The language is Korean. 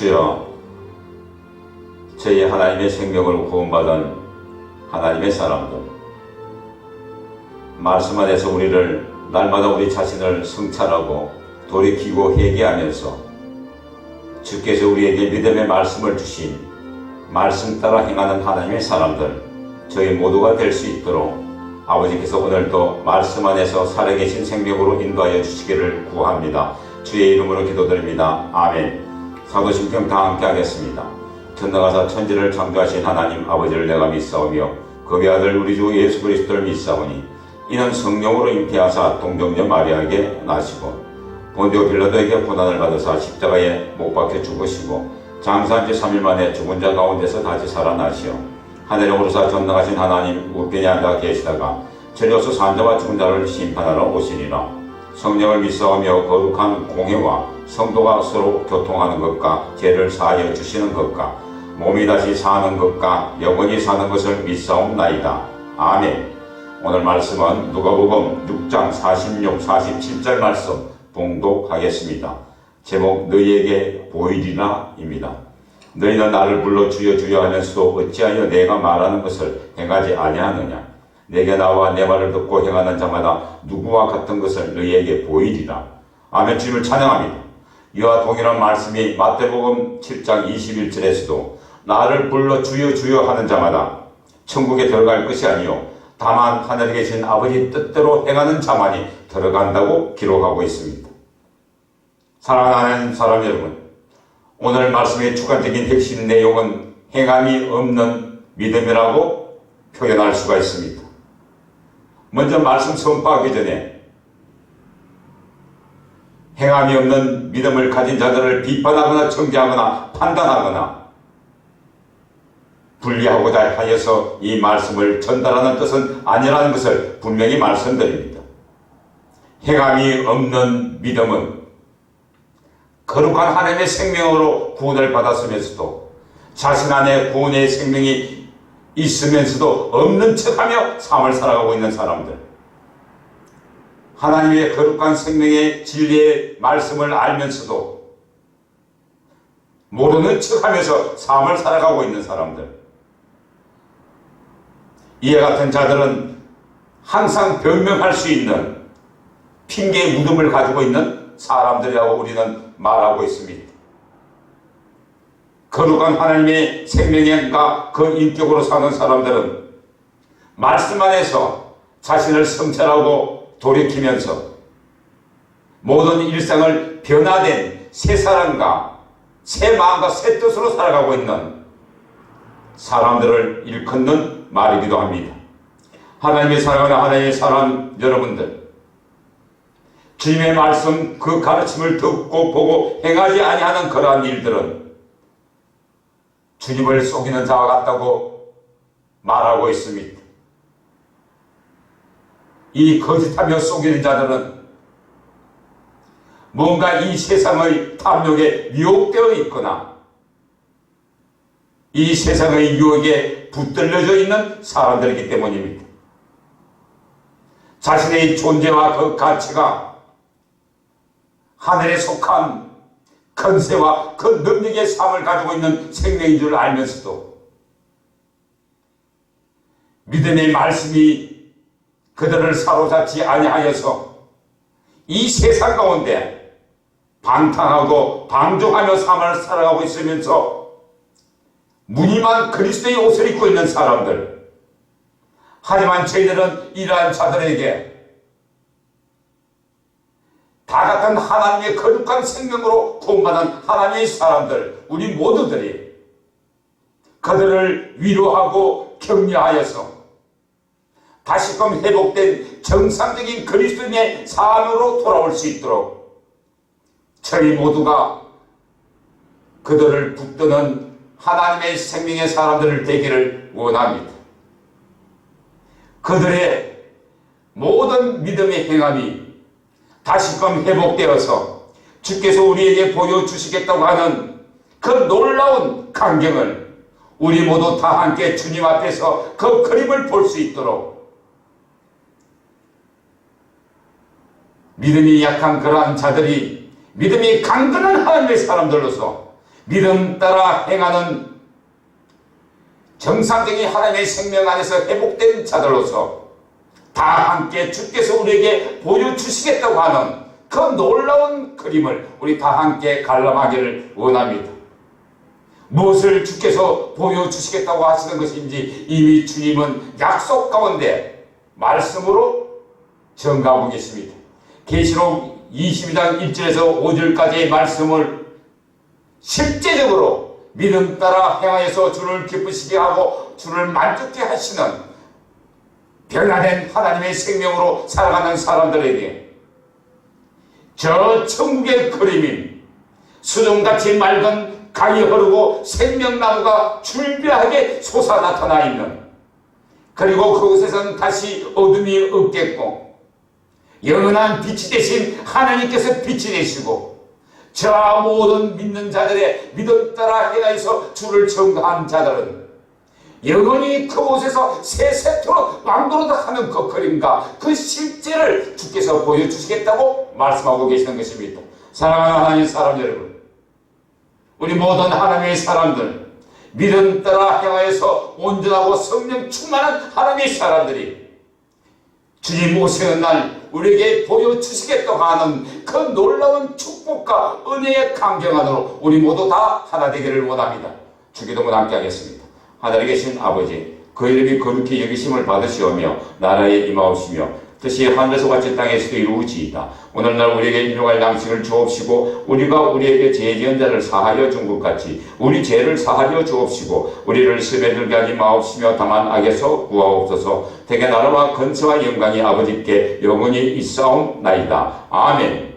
주여 저희 하나님의 생명을 구원받은 하나님의 사람들 말씀 안에서 우리를 날마다 우리 자신을 성찰하고 돌이키고 회개하면서 주께서 우리에게 믿음의 말씀을 주신 말씀 따라 행하는 하나님의 사람들 저희 모두가 될 수 있도록 아버지께서 오늘도 말씀 안에서 살아계신 생명으로 인도하여 주시기를 구합니다. 주의 이름으로 기도드립니다. 아멘. 사도신경 다 함께 하겠습니다. 전능하사 천지를 창조하신 하나님 아버지를 내가 믿사오며 그의 아들 우리 주 예수 그리스도를 믿사오니 이는 성령으로 잉태하사 동정녀 마리아에게 나시고 본디오 빌라도에게 고난을 받으사 십자가에 못 박혀 죽으시고 장사한 지 3일 만에 죽은 자 가운데서 다시 살아나시어 하늘에 오르사 전능하신 하나님 우편에 앉아 계시다가 저리어서 산자와 죽은 자를 심판하러 오시니라 성령을 믿사오며 거룩한 공회와 성도가 서로 교통하는 것과 죄를 사하여 주시는 것과 몸이 다시 사는 것과 영원히 사는 것을 믿사옵나이다. 아멘. 오늘 말씀은 누가복음 6장 46, 47절 말씀 봉독하겠습니다. 제목 너희에게 보이리라입니다. 너희는 나를 불러 주여 주여 하면서도 어찌하여 내가 말하는 것을 행하지 아니하느냐? 내게 나와 내 말을 듣고 행하는 자마다 누구와 같은 것을 너희에게 보이리라. 아멘 주님을 찬양합니다. 이와 동일한 말씀이 마태복음 7장 21절에서도 나를 불러 주여 주여 하는 자마다 천국에 들어갈 것이 아니요 다만 하늘에 계신 아버지 뜻대로 행하는 자만이 들어간다고 기록하고 있습니다. 사랑하는 사람 여러분, 오늘 말씀의 주관적인 핵심 내용은 행함이 없는 믿음이라고 표현할 수가 있습니다. 먼저 말씀 선포하기 전에 행함이 없는 믿음을 가진 자들을 비판하거나 정죄하거나 판단하거나 분리하고자 하여서 이 말씀을 전달하는 뜻은 아니라는 것을 분명히 말씀드립니다. 행함이 없는 믿음은 거룩한 하나님의 생명으로 구원을 받았으면서도 자신 안에 구원의 생명이 있으면서도 없는 척하며 삶을 살아가고 있는 사람들. 하나님의 거룩한 생명의 진리의 말씀을 알면서도 모르는 척하면서 삶을 살아가고 있는 사람들. 이와 같은 자들은 항상 변명할 수 있는 핑계의 무덤을 가지고 있는 사람들이라고 우리는 말하고 있습니다. 거룩한 하나님의 생명과 그 인격으로 사는 사람들은 말씀 안에서 자신을 성찰하고 돌이키면서 모든 일상을 변화된 새 사람과 새 마음과 새 뜻으로 살아가고 있는 사람들을 일컫는 말이기도 합니다. 하나님의 사랑하는 하나님의 사람 여러분들 주님의 말씀 그 가르침을 듣고 보고 행하지 아니하는 그러한 일들은 주님을 속이는 자와 같다고 말하고 있습니다. 이 거짓하며 속이는 자들은 뭔가 이 세상의 탐욕에 미혹되어 있거나 이 세상의 유혹에 붙들려져 있는 사람들이기 때문입니다. 자신의 존재와 그 가치가 하늘에 속한 건세와 그 능력의 삶을 가지고 있는 생명인 줄 알면서도 믿음의 말씀이 그들을 사로잡지 아니하여서 이 세상 가운데 방탕하고 방종하며 삶을 살아가고 있으면서 무늬만 그리스도의 옷을 입고 있는 사람들 하지만 저희들은 이러한 자들에게 다 같은 하나님의 거룩한 생명으로 구원받은 하나님의 사람들, 우리 모두들이 그들을 위로하고 격려하여서 다시금 회복된 정상적인 그리스도인의 삶으로 돌아올 수 있도록 저희 모두가 그들을 붙드는 하나님의 생명의 사람들을 되기를 원합니다. 그들의 모든 믿음의 행함이 다시금 회복되어서 주께서 우리에게 보여주시겠다고 하는 그 놀라운 광경을 우리 모두 다 함께 주님 앞에서 그 그림을 볼 수 있도록 믿음이 약한 그러한 자들이 믿음이 강건한 하나님의 사람들로서 믿음 따라 행하는 정상적인 하나님의 생명 안에서 회복된 자들로서 다 함께 주께서 우리에게 보여주시겠다고 하는 그 놀라운 그림을 우리 다 함께 관람하기를 원합니다. 무엇을 주께서 보여주시겠다고 하시는 것인지 이미 주님은 약속 가운데 말씀으로 전가하고 계십니다. 계시록 22장 1절에서 5절까지의 말씀을 실제적으로 믿음 따라 행하여서 주를 기쁘시게 하고 주를 만족케 하시는 변화된 하나님의 생명으로 살아가는 사람들에게 저 천국의 그림인 수정같이 맑은 강이 흐르고 생명나무가 줄비하게 솟아 나타나 있는 그리고 그곳에선 다시 어둠이 없겠고 영원한 빛이 되신 하나님께서 빛이 되시고 저 모든 믿는 자들의 믿음 따라 행하여서 주를 청가한 자들은 영원히 그곳에서 세세토록 왕도로다 하는 그 그림과 그 실제를 주께서 보여주시겠다고 말씀하고 계시는 것입니다. 사랑하는 하나님 사람 여러분, 우리 모든 하나님의 사람들, 믿음 따라 행하여서 온전하고 성령 충만한 하나님의 사람들이 주님 오시는 날 우리에게 보여주시겠다고 하는 그 놀라운 축복과 은혜의 강경하도록 우리 모두 다 하나 되기를 원합니다. 주기도문 함께 하겠습니다. 하늘에 계신 아버지 그 이름이 거룩히 여기심을 받으시오며 나라에 임하옵시며 뜻이 하늘에서 같이 땅에서도 이루어지이다. 오늘날 우리에게 일용할 양식을 주옵시고 우리가 우리에게 죄 지은 자를 사하여 준 것 같이 우리 죄를 사하여 주옵시고 우리를 시험에 들게 하지 마옵시며 다만 악에서 구하옵소서 대개 나라와 건처와 영광이 아버지께 영원히 있사옵나이다. 아멘